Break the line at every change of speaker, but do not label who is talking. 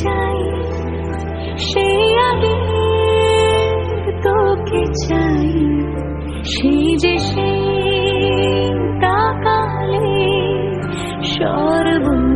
যাই সে আগে তোকে চাই সেই যে সেই তাকালে সর্বনা